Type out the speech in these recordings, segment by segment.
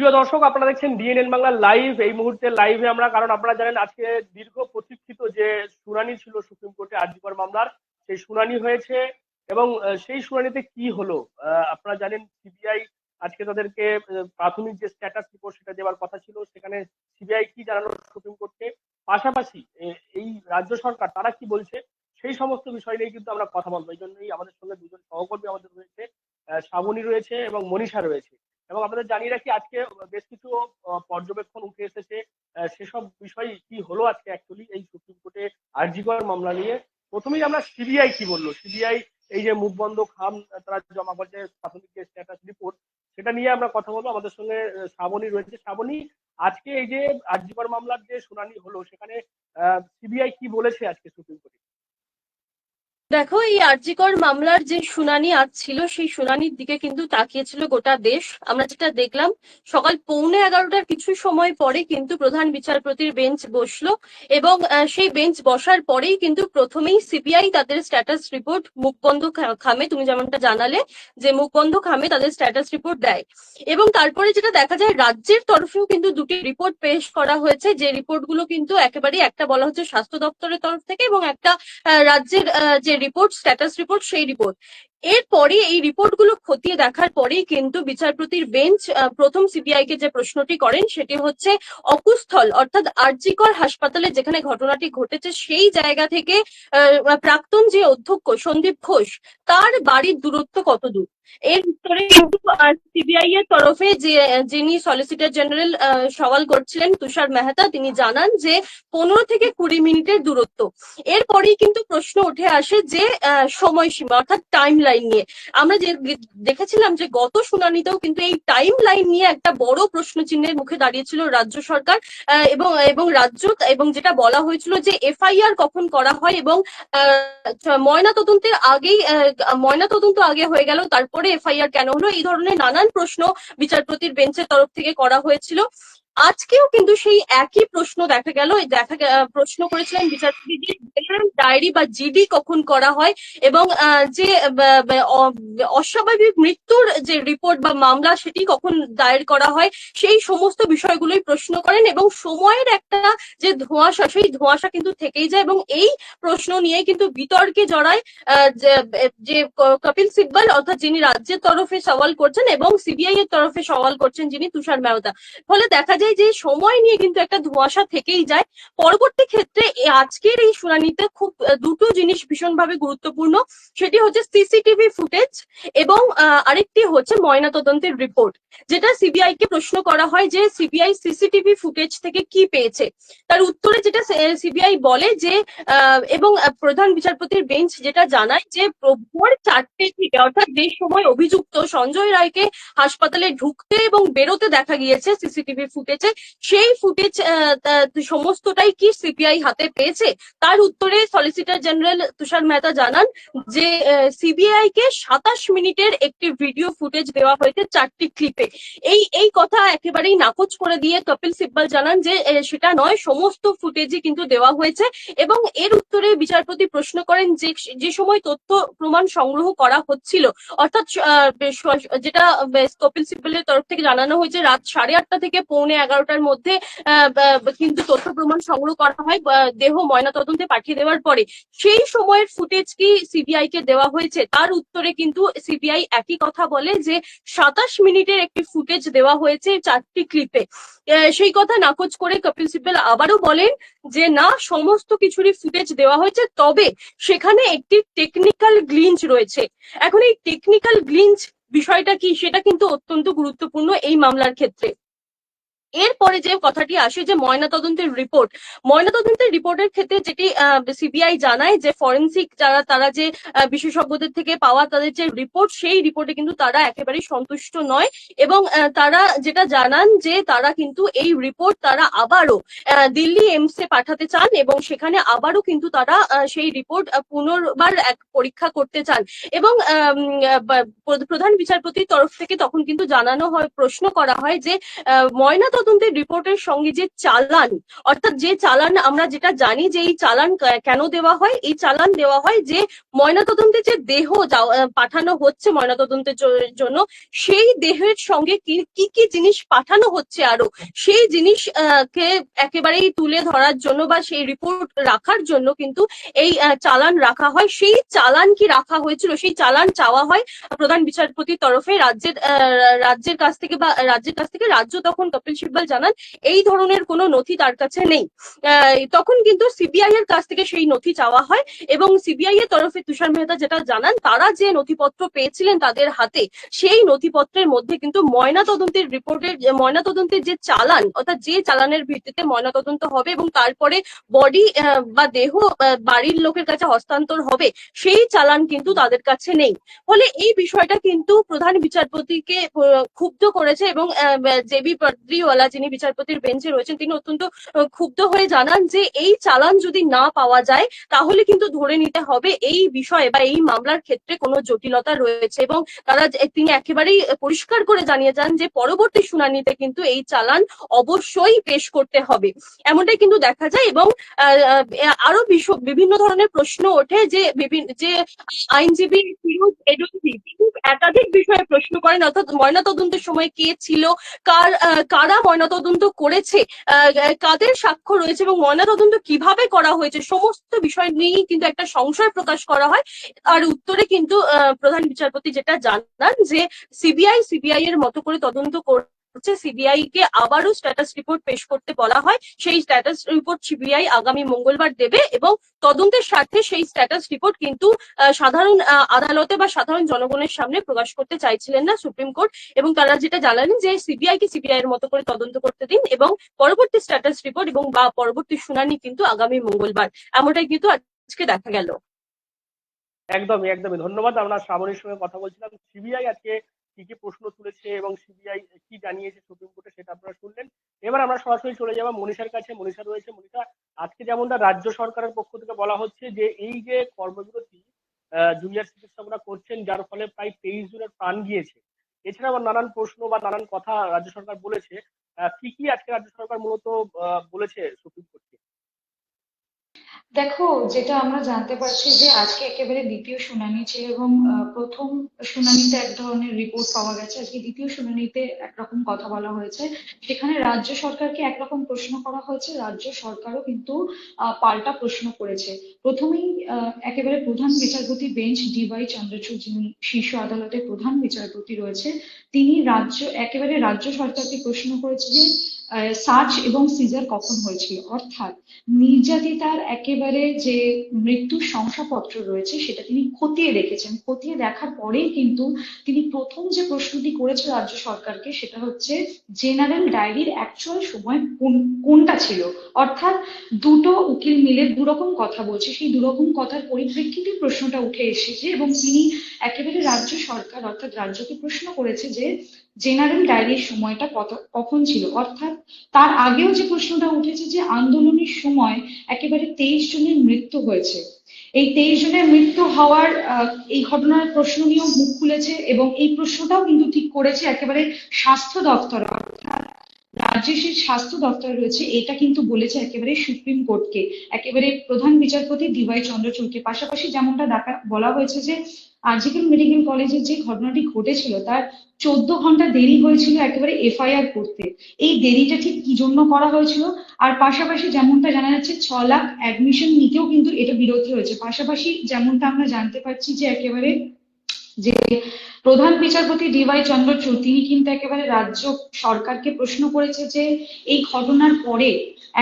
প্রিয় দর্শক, আপনারা দেখছেন ডিএনএন বাংলা লাইভ এই মুহূর্তে লাইভে আমরা, কারণ আপনারা জানেন আজকে দীর্ঘ প্রতীক্ষিত যে শুনানি ছিল সুপ্রিম কোর্টে আর্জিকর মামলার, সেই শুনানি হয়েছে এবং সেই শুনানিতে কি হলো? আপনারা জানেন সিবিআই আজকে তাদেরকে প্রাথমিক যে স্ট্যাটাস রিপোর্ট সেটা দেওয়ার কথা ছিল, সেখানে সিবিআই কি জানালো সুপ্রিম কোর্টকে? পাশাপাশি এই রাজ্য সরকার, তারা কি বলছে? সেই সমস্ত বিষয় নিয়ে কিন্তু আমরা কথা বলব। এই জন্যই আমাদের সঙ্গে দুজন সহকর্মী আমাদের রয়েছে। শ্রাবণী রয়েছে এবং মনীষা রয়েছে। এবং আপনাদের জানিয়ে রাখি আজকে বেশ কিছু পর্যবেক্ষণ উঠে এসেছে। সেসব বিষয় কি হলো আজকে অ্যাকচুয়ালি এই সুপ্রিম কোর্টে আরজিকর মামলা নিয়ে? প্রথমেই আমরা সিবিআই কি বলল? সিবিআই এই যে মুখ বন্ধ, খাম, তারা জমা করছে প্রাথমিক যে স্ট্যাটাস রিপোর্ট সেটা নিয়ে আমরা কথা বলব। আমাদের সঙ্গে শ্রাবণী রয়েছে। শ্রাবণী, আজকে এই যে আরজিকর মামলার যে শুনানি হলো, সেখানে সিবিআই কি বলেছে আজকে সুপ্রিম কোর্টে? দেখো, এই আরজিকর মামলার যে শুনানি আজ ছিল, সেই শুনানির দিকে কিন্তু তাকিয়েছিল গোটা দেশ। আমরা যেটা দেখলাম, সকাল পৌনে এগারোটার কিছু সময় পরে কিন্তু প্রধান বিচারপতির বেঞ্চ বসল এবং সেই বেঞ্চ বসার পরেই কিন্তু প্রথমেই সিবিআই তাদের স্ট্যাটাস রিপোর্ট মুখবন্ধ খামে, তুমি যেমনটা জানালে, যে মুখবন্ধ খামে তাদের স্ট্যাটাস রিপোর্ট দেয়। এবং তারপরে যেটা দেখা যায়, রাজ্যের তরফেও কিন্তু দুটি রিপোর্ট পেশ করা হয়েছে, যে রিপোর্টগুলো কিন্তু একেবারেই একটা বলা হচ্ছে স্বাস্থ্য দপ্তরের তরফ থেকে এবং একটা রাজ্যের যে রিপোর্ট স্ট্যাটাস রিপোর্ট সেই রিপোর্ট এরপরে এই রিপোর্টগুলো খতিয়ে দেখার পরেই কিন্তু বিচারপতির বেঞ্চ প্রথম সিবিআই কে যে প্রশ্নটি করেন সেটি হচ্ছে অকুস্থল, অর্থাৎ আরজিকর হাসপাতালে যেখানে ঘটনাটি ঘটেছে সেই জায়গা থেকে প্রাক্তন যে অধ্যক্ষ সন্দীপ ঘোষ, তার বাড়ির দূরত্ব কত দূর? এর উত্তরে কিন্তু সিবিআই এর তরফে যে, যিনি সলিসিটর জেনারেল সওয়াল করছিলেন তুষার মেহতা, তিনি জানান যে পনেরো থেকে কুড়ি মিনিটের দূরত্ব। এরপরেই কিন্তু প্রশ্ন উঠে আসে যে সময়সীমা, অর্থাৎ টাইম লাইন নিয়ে। আমরা যে দেখেছিলাম যে গত শুনানিতেও কিন্তু এই টাইম লাইন নিয়ে একটা বড় প্রশ্ন চিহ্নের মুখে দাঁড়িয়েছিল রাজ্য সরকার এবং এবং রাজ্য, এবং যেটা বলা হয়েছিল যে এফআইআর কখন করা হয় এবং ময়না তদন্তের আগেই ময়না তদন্ত আগে হয়ে গেল, তারপরে এফআইআর কেন হলো, এই ধরনের নানান প্রশ্ন বিচারপতির বেঞ্চের তরফ থেকে করা হয়েছিল। আজকেও কিন্তু সেই একই প্রশ্ন দেখা গেল। দেখা প্রশ্ন করেছিলেন বিচারপতি জেনারেল ডায়েরি বা জিডি কখন করা হয় এবং যে অস্বাভাবিক মৃত্যুর যে রিপোর্ট বা মামলা সেটি কখন দায়ের করা হয় সেই সমস্ত বিষয়গুলোই প্রশ্ন করেন এবং সময়ের একটা যে ধোঁয়াশা, সেই ধোঁয়াশা কিন্তু থেকেই যায় এবং এই প্রশ্ন নিয়ে কিন্তু বিতর্কে জড়ায় যে কপিল সিব্বল অর্থাৎ যিনি রাজ্যের তরফে সওয়াল করছেন এবং সিবিআই এর তরফে সওয়াল করছেন যিনি তুষার মেহতা। ফলে দেখা যায় যে সময় নিয়ে কিন্তু একটা ধোঁয়াশা থেকেই যায়। পরবর্তী ক্ষেত্রে আজকের এই শুনানিতে খুব দুটো জিনিস ভীষণভাবে গুরুত্বপূর্ণ। সেটি হচ্ছে সিসিটিভি ফুটেজ এবং আরেকটি হচ্ছে ময়নাতদন্তের রিপোর্ট। যেটা সিবিআই কে প্রশ্ন করা হয় যে সিবিআই সিসিটিভি ফুটেজ থেকে কি পেয়েছে? তার উত্তরে যেটা সিবিআই বলে যে এবং প্রধান বিচারপতির বেঞ্চ যেটা জানায় যে ভোর চারটে থেকে, অর্থাৎ যে সময় অভিযুক্ত সঞ্জয় রায়কে হাসপাতালে ঢুকতে এবং বেরোতে দেখা গিয়েছে সিসিটিভি ফুটেজে সেই ফুটেজ সমস্তটাই কি সিবিআই হাতে পেয়েছে? তার উত্তরে সলিসিটর জেনারেল তুষার মেহতা জানান যে সিবিআই কে সাতাশ মিনিটের একটি ভিডিও ফুটেজ দেওয়া হয়েছে চারটি ক্লিপে এই এই কথা একেবারেই নাকচ করে দিয়ে কপিল সিব্বল জানান যে সেটা নয়, সমস্ত ফুটেজই কিন্তু দেওয়া হয়েছে এবং এর উত্তরে বিচারপতি প্রশ্ন করেন যে যে সময় তথ্য প্রমাণ সংগ্রহ করা হচ্ছিল, অর্থাৎ যেটা কপিল সিব্বলের তরফ থেকে জানানো হয়েছে রাত সাড়ে আটটা থেকে পৌনে এগারোটার মধ্যে কিন্তু তথ্য প্রমাণ সংগ্রহ করা হয় দেহ ময়না তদন্তে পাঠিয়ে দেওয়ার পরে। সেই সময়ের ফুটেজ কি সিবিআই কে দেওয়া হয়েছে? তার উত্তরে কিন্তু সিবিআই একই কথা বলে যে, সাতাশ মিনিটের একটি ফুটেজ দেওয়া হয়েছে চারটি ক্লিপে। সেই কথা নাকচ করে কপিল সিব্বল আবারও বলেন যে, না, সমস্ত কিছুরই ফুটেজ দেওয়া হয়েছে, তবে সেখানে একটি টেকনিক্যাল গ্লিঞ্চ রয়েছে। এখন এই টেকনিক্যাল গ্লিঞ্চ বিষয়টা কি? সেটা কিন্তু অত্যন্ত গুরুত্বপূর্ণ এই মামলার ক্ষেত্রে। এরপরে যে কথাটি আসে যে ময়নাতদন্তের রিপোর্ট ময়নাতদন্তের রিপোর্টের ক্ষেত্রে যেটি সিবিআই জানায় যে ফরেন্সিক যারা, তারা যে বিশেষজ্ঞদের থেকে পাওয়া তাদের যে রিপোর্ট সেই রিপোর্টে কিন্তু তারা একেবারেই সন্তুষ্ট নয় এবং তারা যেটা জানান যে তারা কিন্তু এই রিপোর্ট তারা আবারও দিল্লি এমস এ পাঠাতে চান এবং সেখানে আবারও কিন্তু তারা সেই রিপোর্ট পুনর্বার এক পরীক্ষা করতে চান এবং প্রধান বিচারপতির তরফ থেকে তখন কিন্তু জানানো হয়, প্রশ্ন করা হয় যে ময়নাতদন্ত ময়নাতদন্তের রিপোর্টের সঙ্গে যে চালান, অর্থাৎ যে চালান আমরা যেটা জানি যে এই চালান কেন দেওয়া হয়, এই চালান দেওয়া হয় যে ময়নাতদন্তে যে দেহ পাঠানো হচ্ছে ময়নাতদন্তের জন্য, সেই দেহের সঙ্গে কি কি জিনিস পাঠানো হচ্ছে আরও? সেই জিনিস কে একেবারেই তুলে ধরার জন্য বা সেই রিপোর্ট রাখার জন্য কিন্তু এই চালান রাখা হয়। সেই চালান কি রাখা হয়েছিল? সেই চালান চাওয়া হয় প্রধান বিচারপতির তরফে। রাজ্যের রাজ্যের কাছ থেকে বা, রাজ্যের কাছ থেকে রাজ্য তখন কপিল সিব্বল জানান, এই ধরনের কোনো নথি তার কাছে নেই। তখন কিন্তু সিবিআই এর কাছ থেকে সেই নথি চাওয়া হয় এবং সিবিআই এর তরফে তুষার মেহতা যেটা জানান, তারা যে নথিপত্র পেয়েছিলেন তাদের হাতে, সেই নথিপত্রের মধ্যে কিন্তু ময়না তদন্তের রিপোর্টের ময়না তদন্তের যে চালান, অর্থাৎ যে চালানের ভিত্তিতে ময়না তদন্ত হবে এবং তারপরে বডি বা দেহ বাড়ির লোকের কাছে হস্তান্তর হবে, সেই চালান কিন্তু তাদের কাছে নেই। ফলে এই বিষয়টা কিন্তু প্রধান বিচারপতিকে ক্ষুব্ধ করেছে এবং জেবি পদ্রিওয়ালা যিনি বিচারপতির বেঞ্চে রয়েছেন, তিনি অত্যন্ত ক্ষুব্ধ হয়ে জানান যে এই চালান যদি না পাওয়া যায়, তাহলে কিন্তু ধরে নিতে হবে এই বিষয়ে বা এই মামলার ক্ষেত্রে কোনো জটিলতা রয়েছে। এবং তারা তিনি একেবারেই পরিষ্কার করে জানিয়ে যান যে পরবর্তী শুনানিতে কিন্তু এই চালান অবশ্যই পেশ করতে হবে। এমনটাই কিন্তু দেখা যায় এবং আরও বিভিন্ন ধরনের প্রশ্ন ওঠে যে যে আইনজীবী ফিরোজ এডুসি তিনি একাধিক বিষয়ে প্রশ্ন করেন। অর্থাৎ ময়নাতদন্তের সময় কে ছিল, কার কারা ময়নাতদন্ত করেছে কাদের সাক্ষ্য রয়েছে এবং ময়নাতদন্ত কীভাবে করা হয়েছে সমস্ত বিষয় নিয়েই কিন্তু একটা সংশয় প্রকাশ করা হয়। আর উত্তরে কিন্তু প্রধান বিচারপতি যেটা জানান যে, সিবিআই সিবিআই এর মতো করে তদন্ত করছে সিবিআই কে আবারও স্ট্যাটাস রিপোর্ট পেশ করতে বলা হয়। সেই স্ট্যাটাস রিপোর্ট সিবিআই আগামী মঙ্গলবার দেবে এবং তদন্তের স্বার্থে সেই স্ট্যাটাস রিপোর্ট কিন্তু সাধারণ আদালতে বা সাধারণ জনগণের সামনে প্রকাশ করতে চাইছিলেন না সুপ্রিম কোর্ট এবং তারা যেটা জানালেন যে সিবিআই কে সিবিআই এর মতো করে তদন্ত করতে দিন এবং পরবর্তী স্ট্যাটাস রিপোর্ট এবং বা পরবর্তী শুনানি কিন্তু আগামী মঙ্গলবার। এমনটাই কিন্তু আজকে দেখা গেল। একদমই একদমই। ধন্যবাদ, আমরা শ্রাবণীর সঙ্গে কথা বলছিলাম। সিবিআই আজকে কি কি প্রশ্ন তুলেছে এবং সিবিআই কি জানিয়েছে সুপ্রিম কোর্টে সেটা আপনারা শুনলেন। এবার আমরা সরাসরি চলে যাব মনীষার কাছে। মনীষা রয়েছে। মনীষা, আজকে যেমনটা রাজ্য সরকারের পক্ষ থেকে বলা হচ্ছে যে, এই যে কর্মবিরতি জুনিয়র চিকিৎসকরা করছেন, যার ফলে প্রায় তেইশ জনের প্রাণ গিয়েছে। এছাড়া আবার নানান প্রশ্ন বা নানান কথা রাজ্য সরকার বলেছে। কি কি আজকে রাজ্য সরকার মূলত বলেছে সুপ্রিম কোর্টকে দেখো, যেটা আমরা জানতে পারছি যে আজকে একেবারে দ্বিতীয় শুনানি ছিল এবং প্রথম শুনানিতে এক ধরনের রিপোর্ট পাওয়া গেছে। আজকে দ্বিতীয় শুনানিতে একরকম কথা বলা হয়েছে। সেখানে রাজ্য সরকারকে একরকম প্রশ্ন করা হয়েছে। রাজ্য সরকারও কিন্তু পাল্টা প্রশ্ন করেছে। প্রথমেই একেবারে প্রধান বিচারপতি বেঞ্চ ডিওয়াই চন্দ্রচূড়, যিনি শীর্ষ আদালতের প্রধান বিচারপতি রয়েছে, তিনি রাজ্য, একেবারে রাজ্য সরকারকে প্রশ্ন করেছে যে সার্চ এবং সিজার কখন হয়েছিল? অর্থাৎ নির্যাতিতার একেবারে যে মৃত্যুর শংসাপত্র রয়েছে, সেটা তিনি খতিয়ে দেখেছেন। খতিয়ে দেখার পরেই কিন্তু তিনি প্রথম যে প্রশ্নটি করেছে রাজ্য সরকারকে, সেটা হচ্ছে জেনারেল ডায়েরির অ্যাকচুয়াল সময় কোন, কোনটা ছিল? অর্থাৎ দুটো উকিল মিলে দুরকম কথা বলছে। সেই দুরকম কথার পরিপ্রেক্ষিতে প্রশ্নটা উঠে এসেছে এবং তিনি একেবারে রাজ্য সরকার, অর্থাৎ রাজ্যকে প্রশ্ন করেছে যে জেনারেল ডায়েরির সময়টা কত, কখন ছিল? অর্থাৎ তার আগেও যে প্রশ্নটা উঠেছে যে আন্দোলনের সময় একেবারে তেইশ জনের মৃত্যু হয়েছে। এই তেইশ জনের মৃত্যু হওয়ার এই ঘটনার প্রশ্ন নিয়েও মুখ খুলেছে এবং এই প্রশ্নটাও কিন্তু ঠিক করেছে একেবারে স্বাস্থ্য দপ্তর। অর্থাৎ রাজ্যের যে স্বাস্থ্য দপ্তর রয়েছে, এটা কিন্তু বলেছে একেবারে সুপ্রিম কোর্টকে। একেবারে প্রধান বিচারপতি ডিওয়াই চন্দ্রচূড়কে। পাশাপাশি যেমনটা দেখা বলা হয়েছে যে আরজিকেল মেডিকেল কলেজে যে ঘটনাটি ঘটেছিল, তার চোদ্দ ঘণ্টা দেরি হয়েছিল একেবারে এফআইআর করতে। এই দেরিটা ঠিক কি জন্য করা হয়েছিল? আর পাশাপাশি যেমনটা জানা যাচ্ছে, ছ লাখ অ্যাডমিশন নিতেও কিন্তু এটা বিরোধী হয়েছে। পাশাপাশি যেমনটা আমরা জানতে পারছি যে একেবারে যে প্রধান বিচারপতি ডিওয়াই চন্দ্রচূড়, তিনি কিন্তু একেবারে রাজ্য সরকারকে প্রশ্ন করেছে যে এই ঘটনার পরে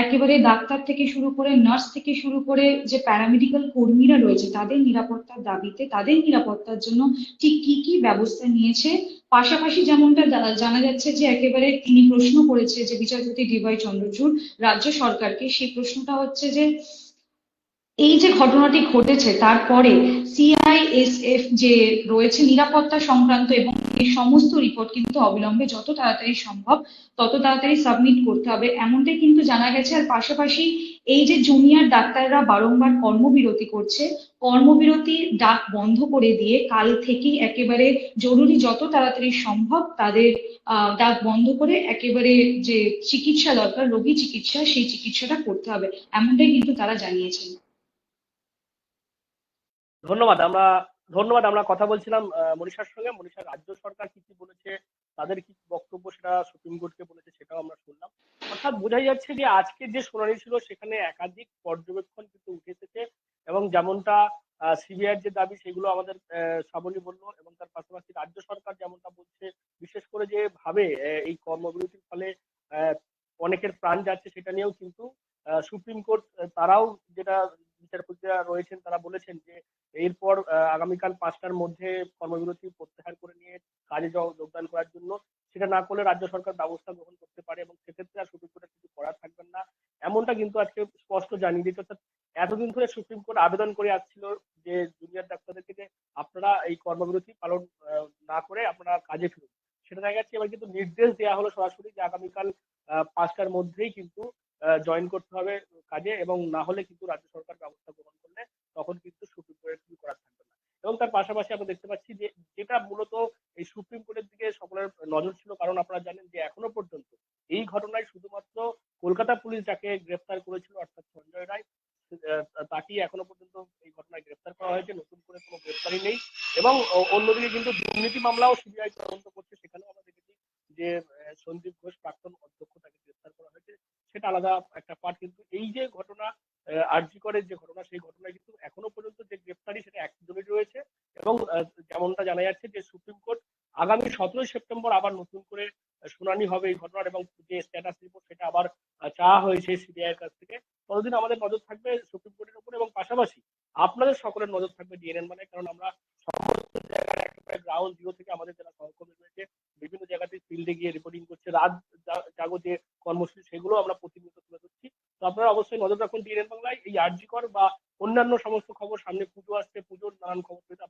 একেবারে ডাক্তার থেকে শুরু করে নার্স থেকে শুরু করে যে প্যারামেডিক্যাল কর্মীরা রয়েছে, তাদের নিরাপত্তার দাবিতে, তাদের নিরাপত্তার জন্য ঠিক কি কি ব্যবস্থা নিয়েছে? পাশাপাশি যেমনটা জানা যাচ্ছে যে একেবারে তিনি প্রশ্ন করেছে যে বিচারপতি ডিওয়াই চন্দ্রচূড় রাজ্য সরকারকে, সেই প্রশ্নটা হচ্ছে যে এই যে ঘটনাটি ঘটেছে, তারপরে সিআইএসএফ যে রয়েছে নিরাপত্তা সংক্রান্ত এবং এই সমস্ত রিপোর্ট কিন্তু অবিলম্বে যত তাড়াতাড়ি সম্ভব, তত তাড়াতাড়ি সাবমিট করতে হবে। এমনটাই কিন্তু জানা গেছে। আর পাশাপাশি এই যে জুনিয়র ডাক্তাররা বারংবার কর্মবিরতি করছে, কর্মবিরতি ডাক বন্ধ করে দিয়ে কাল থেকেই একেবারে জরুরি যত তাড়াতাড়ি সম্ভব তাদের ডাক বন্ধ করে একেবারে যে চিকিৎসা দরকার, রোগী চিকিৎসা, সেই চিকিৎসাটা করতে হবে। এমনটাই কিন্তু তারা জানিয়েছেন। ধন্যবাদ, আমরা ধন্যবাদ, আমরা কথা বলছিলাম মনীষার সঙ্গে। মনীষার রাজ্য সরকার কি কি বলেছে, তাদের কি বক্তব্য সেটা সুপ্রিম কোর্টকে বলেছে সেটাও আমরা শুনলাম। অর্থাৎ বোঝাই যাচ্ছে যে আজকে যে শুনানি ছিল সেখানে একাধিক পর্যবেক্ষণ কিন্তু উঠে এসেছে এবং যেমনটা সিবিআইয়ের যে দাবি সেগুলো আমাদের শ্রাবণী বলল এবং তার পাশাপাশি রাজ্য সরকার যেমনটা বলছে, বিশেষ করে যে ভাবে এই কর্মবিরতির ফলে অনেকের প্রাণ যাচ্ছে সেটা নিয়েও কিন্তু সুপ্রিম কোর্ট, তারাও যেটা বিচারপতিরা রয়েছেন তারা বলেছেন যে এরপর আগামীকাল পাঁচটার মধ্যে কর্মবিরতি প্রত্যাহার করে নিয়ে কাজে যোগদান করার জন্য। সেটা না করলে রাজ্য সরকার ব্যবস্থা গ্রহণ করতে পারে এবং সেক্ষেত্রে আর সুপ্রিম কোর্টের কিছু করার থাকবেন না। এমনটা কিন্তু আজকে স্পষ্ট জানিয়ে দিচ্ছে অর্থাৎ এতদিন ধরে সুপ্রিম কোর্ট আবেদন করে আসছিল যে জুনিয়র ডাক্তারদেরকে যে আপনারা এই কর্মবিরতি পালন না করে আপনারা কাজে ফিরুন। সেটা দেখা যাচ্ছে এবার কিন্তু নির্দেশ দেওয়া হলো সরাসরি যে আগামীকাল পাঁচটার মধ্যেই কিন্তু জয়েন করতে হবে কাজে এবং না হলে কিন্তু রাজ্য সরকার ব্যবস্থা গ্রহণ করলে তখন কিন্তু সুপ্রিম কোর্টের কিছু করার থাকবে না এবং তার পাশাপাশি আমরা দেখতে পাচ্ছি যে যেটা মূলত এই সুপ্রিম কোর্টের দিকে সকলের নজর ছিল, কারণ আপনারা জানেন যে এখনও পর্যন্ত এই ঘটনায় শুধুমাত্র কলকাতা পুলিশ যাকে গ্রেফতার করেছিল, অর্থাৎ সঞ্জয় রায় তাকেই এখনও পর্যন্ত এই ঘটনায় গ্রেফতার করা হয়েছে, নতুন করে কোনো গ্রেফতারি নেই। এবং অন্যদিকে কিন্তু দুর্নীতি মামলাও সিবিআই তদন্ত করছে, সেখানেও আমরা দেখেছি যে সঞ্জীব ঘোষ প্রাক্তন অধ্যক্ষ তাকে গ্রেফতার করা হয়েছে। সেটা আলাদা একটা পার্ট কিন্তু এই যে ঘটনা আরজি করে যে ঘটনা, সেই ঘটনায় কিন্তু এখনও পর্যন্ত যে গ্রেফতারি সেটা একজনের রয়েছে এবং আহ, যেমনটা জানা যাচ্ছে যে সুপ্রিম কোর্ট আগামী সতেরোই সেপ্টেম্বর আবার নতুন করে শুনানি হবে এই ঘটনার এবং যে স্ট্যাটাস রিপোর্ট সেটা আবার চাওয়া হয়েছে সিবিআই এর কাছ থেকে। ততদিন আমাদের নজর থাকবে সুপ্রিম কোর্টের উপর এবং পাশাপাশি আপনাদের সকলের নজর থাকবে ডিএনএন মানে কারণ আমরা সমস্ত জায়গায় একেবারে গ্রাউন্ড জিরো থেকে আমাদের যারা সহকর্মী রয়েছে, বিভিন্ন জায়গাতে ফিল্ডে গিয়ে রিপোর্টিং করছে, রাত জাগো যে কর্মসূচি, সেগুলো আমরা প্রতিনিয়ত তুলে ধরছি। তো আপনারা অবশ্যই নজর রাখুন ডিএনএন বাংলায়। এই আরজি কর বা অন্যান্য সমস্ত খবর, সামনে পুজো আসছে, পুজোর নানান খবর পেতে